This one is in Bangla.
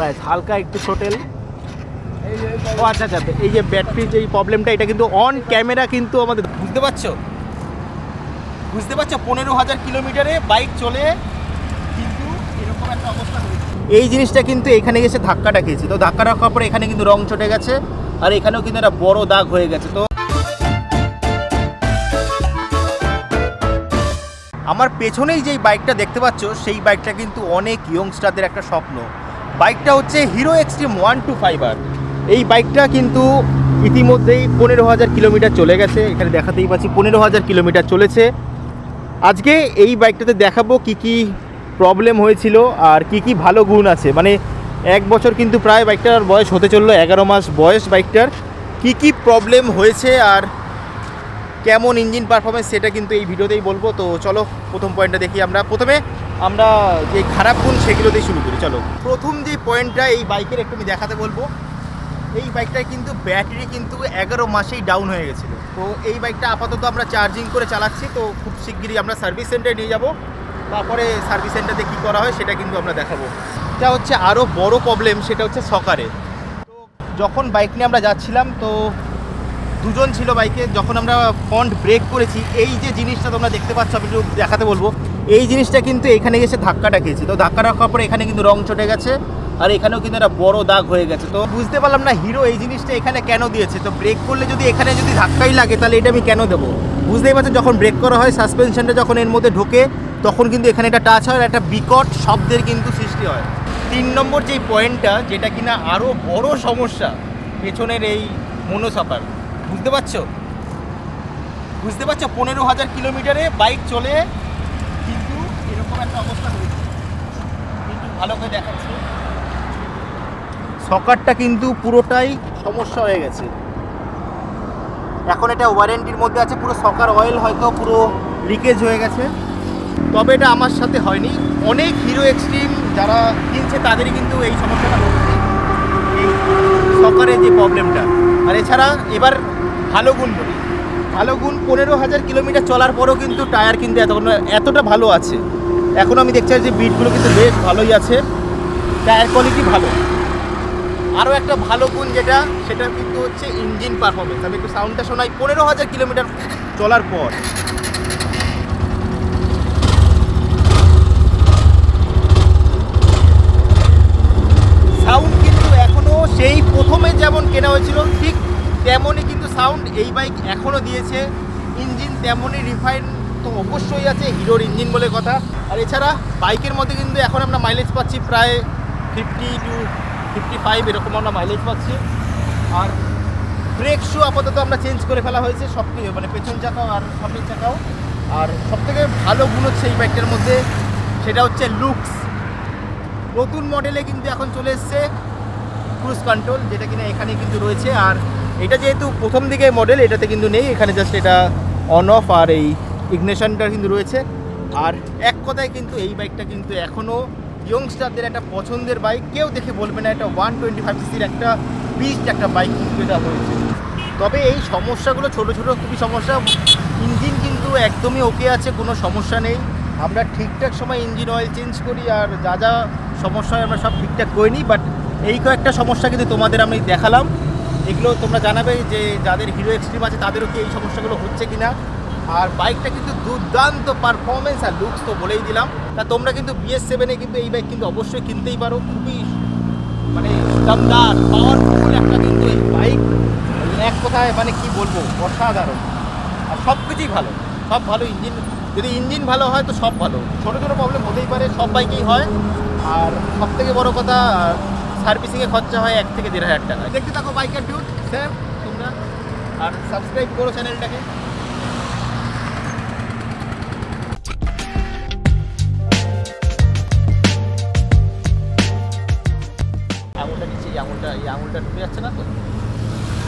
ব্যাস হালকা একটু ছোটেল। ও আচ্ছা আচ্ছা এই যে ব্যাটারির যে প্রবলেমটা এটা কিন্তু অন ক্যামেরা কিন্তু আমাদের বুঝতে পারছ? বুঝতে পারছ? পনেরো হাজার কিলোমিটারে বাইক চলে কিন্তু এরকম একটা অবস্থা হয়েছে। এই জিনিসটা কিন্তু এখানে গেছে ধাক্কাটা খেয়েছে তো ধাক্কা রাখার পরে এখানে কিন্তু রং চটে গেছে আর এখানেও কিন্তু একটা বড় দাগ হয়ে গেছে। তো আমার পেছনেই যেই বাইকটা দেখতে পাচ্ছ সেই বাইকটা কিন্তু অনেক ইয়ংস্টারদের একটা স্বপ্ন। বাইকটা হচ্ছে Hero Xtreme one two five আর এই বাইকটা কিন্তু ইতিমধ্যেই পনেরো হাজার কিলোমিটার চলে গেছে। এখানে দেখাতেই পাচ্ছি পনেরো হাজার কিলোমিটার চলেছে। আজকে এই বাইকটাতে দেখাবো কি কি প্রবলেম হয়েছিল আর কি কি ভালো গুণ আছে। মানে এক বছর কিন্তু প্রায় বাইকটার বয়স হতে চলল, এগারো মাস বয়স বাইকটার। কি কি প্রবলেম হয়েছে আর কেমন ইঞ্জিন পারফরমেন্স সেটা কিন্তু এই ভিডিওতেই বলব। তো চলো, প্রথম পয়েন্টটা দেখি আমরা। প্রথমে আমরা যে খারাপ গুণ সেগুলোতেই শুরু করি, চলো। প্রথম যে পয়েন্টটা এই বাইকের একটু আমি দেখাতে বলব। এই বাইকটায় কিন্তু ব্যাটারি কিন্তু এগারো মাসেই ডাউন হয়ে গেছিল। তো এই বাইকটা আপাতত আমরা চার্জিং করে চালাচ্ছি, তো খুব শিগগিরই আমরা সার্ভিস সেন্টারে নিয়ে যাব। তারপরে সার্ভিস সেন্টারে কী করা হয় সেটা কিন্তু আমরা দেখাবো। এটা হচ্ছে আরও বড় প্রবলেম সেটা হচ্ছে সকারে। তো যখন বাইক নিয়ে আমরা যাচ্ছিলাম, তো দুজন ছিল বাইকে, যখন আমরা ফন্ট ব্রেক করেছি, এই যে জিনিসটা তোমরা দেখতে পাচ্ছ, আমি একটু দেখাতে বলব, এই জিনিসটা কিন্তু এখানে গেছে ধাক্কাটা খেয়েছে। তো ধাক্কা রাখার পরে এখানে কিন্তু রং চটে গেছে, আর এখানেও কিন্তু একটা বড় দাগ হয়ে গেছে। তো বুঝতে পারলাম না, হিরো এই জিনিসটা এখানে কেন দিয়েছে? তো ব্রেক করলে যদি এখানে যদি ধাক্কাই লাগে, তাহলে এটা আমি কেন দেবো? বুঝতেই পারছেন যখন ব্রেক করা হয় সাসপেনশনটা যখন এর মধ্যে ঢোকে, তখন কিন্তু এখানে একটা টাচ হয় একটা বিকট শব্দের কিন্তু সৃষ্টি হয়। তিন নম্বর যেই পয়েন্টটা যেটা কিনা আরও বড় সমস্যা, পেছনের এই মনোসফার বুঝতে পারছ? বুঝতে পারছ? পনেরো হাজার কিলোমিটারে বাইক চলে, কিন্তু এরকম একটা অবস্থা হয়েছে। কিন্তু ভালো করে দেখাচ্ছে। সকারটা কিন্তু পুরোটাই সমস্যা হয়ে গেছে। এখন এটা ওয়ারেন্টির মধ্যে আছে, পুরো সকার অয়েল হয়তো পুরো লিকেজ হয়ে গেছে। তবে এটা আমার সাথে হয়নি। অনেক হিরো এক্সট্রিম যারা কিনছে, তাদেরই কিন্তু এই সমস্যাটা হচ্ছে। এই সকারের যে প্রবলেমটা আর এছাড়া এবার ভালো গুণ বলি ভালো গুণ পনেরো হাজার কিলোমিটার চলার পরও কিন্তু টায়ার কিন্তু এতক্ষণ এতটা ভালো আছে। এখন আমি দেখছি যে বিটগুলো কিন্তু বেশ ভালোই আছে। টায়ার কোয়ালিটি ভালো। আরও একটা ভালো গুণ যেটা, সেটা কিন্তু হচ্ছে ইঞ্জিন পারফরমেন্স আমি একটু সাউন্ডটা শোনাই। পনেরো হাজার কিলোমিটার চলার পর সাউন্ড কিন্তু এখনও সেই প্রথমে যেমন কেনা হয়েছিল ঠিক তেমনই কিন্তু সাউন্ড এই বাইক এখনও দিয়েছে। ইঞ্জিন তেমনই রিফাইন তো অবশ্যই আছে, হিরোর ইঞ্জিন বলে কথা। আর এছাড়া বাইকের মধ্যে কিন্তু এখন আমরা মাইলেজ পাচ্ছি প্রায় ফিফটি টু ফিফটি ফাইভ এরকম আমরা মাইলেজ পাচ্ছি। আর ব্রেক শু আপাতত আমরা চেঞ্জ করে ফেলা হয়েছে সব কিছু মানে পেছন চাকাও আর সামনের চাকাও। আর সবথেকে ভালো গুণ হচ্ছে এই বাইকটার মধ্যে, সেটা হচ্ছে লুকস নতুন মডেলে কিন্তু এখন চলে এসছে ক্রুজ কন্ট্রোল যেটা কিনা এখানে কিন্তু রয়েছে। আর এটা যেহেতু প্রথম দিকে মডেল এটাতে কিন্তু নেই। এখানে জাস্ট এটা অন অফ আর এই ইগনেশনটা কিন্তু রয়েছে। আর এক কথায় কিন্তু এই বাইকটা কিন্তু এখনও ইয়ংস্টারদের একটা পছন্দের বাইক কেউ দেখে বলবে না, এটা ওয়ান টোয়েন্টি ফাইভ সিসির একটা বিস্ট একটা বাইক কিন্তু এটা হয়েছে। তবে এই সমস্যাগুলো ছোট ছোট খুবই সমস্যা। ইঞ্জিন কিন্তু একদমই ওকে আছে, কোনো সমস্যা নেই। আমরা ঠিকঠাক সময় ইঞ্জিন অয়েল চেঞ্জ করি আর যা যা সমস্যা আমরা সব ঠিকঠাক করে নিই। বাট এই কয়েকটা সমস্যা কিন্তু তোমাদের আমি দেখালাম। এগুলো তোমরা জানাবে যে যাদের হিরো এক্সট্রিম আছে, তাদেরও কি এই সমস্যাগুলো হচ্ছে কিনা? আর বাইকটা কিন্তু দুর্দান্ত পারফরমেন্স আর লুকস তো বলেই দিলাম। তা তোমরা কিন্তু বিএস সেভেনে কিন্তু এই বাইক কিন্তু অবশ্যই কিনতেই পারো। খুবই মানে দমদার পাওয়ারফুল একটা কিন্তু এই বাইক এক কথায় মানে কি বলব, অসাধারণ। আর সব কিছুই ভালো। সব ভালো ইঞ্জিন যদি ইঞ্জিন ভালো হয় তো সব ভালো। ছোটো ছোটো প্রবলেম হতেই পারে, সব বাইকেই হয়। আর সব থেকে বড় কথা সার্ভিসিংয়ে খরচা হয় এক থেকে দেড় হাজার টাকা। দেখতে থাকো বাইকার ডিউট স্যার তোমরা। আর সাবস্ক্রাইব করো চ্যানেলটাকে আঙুলটা নিচে এই আঙুলটা এই আঙুলটা ঢুকে যাচ্ছে না তো?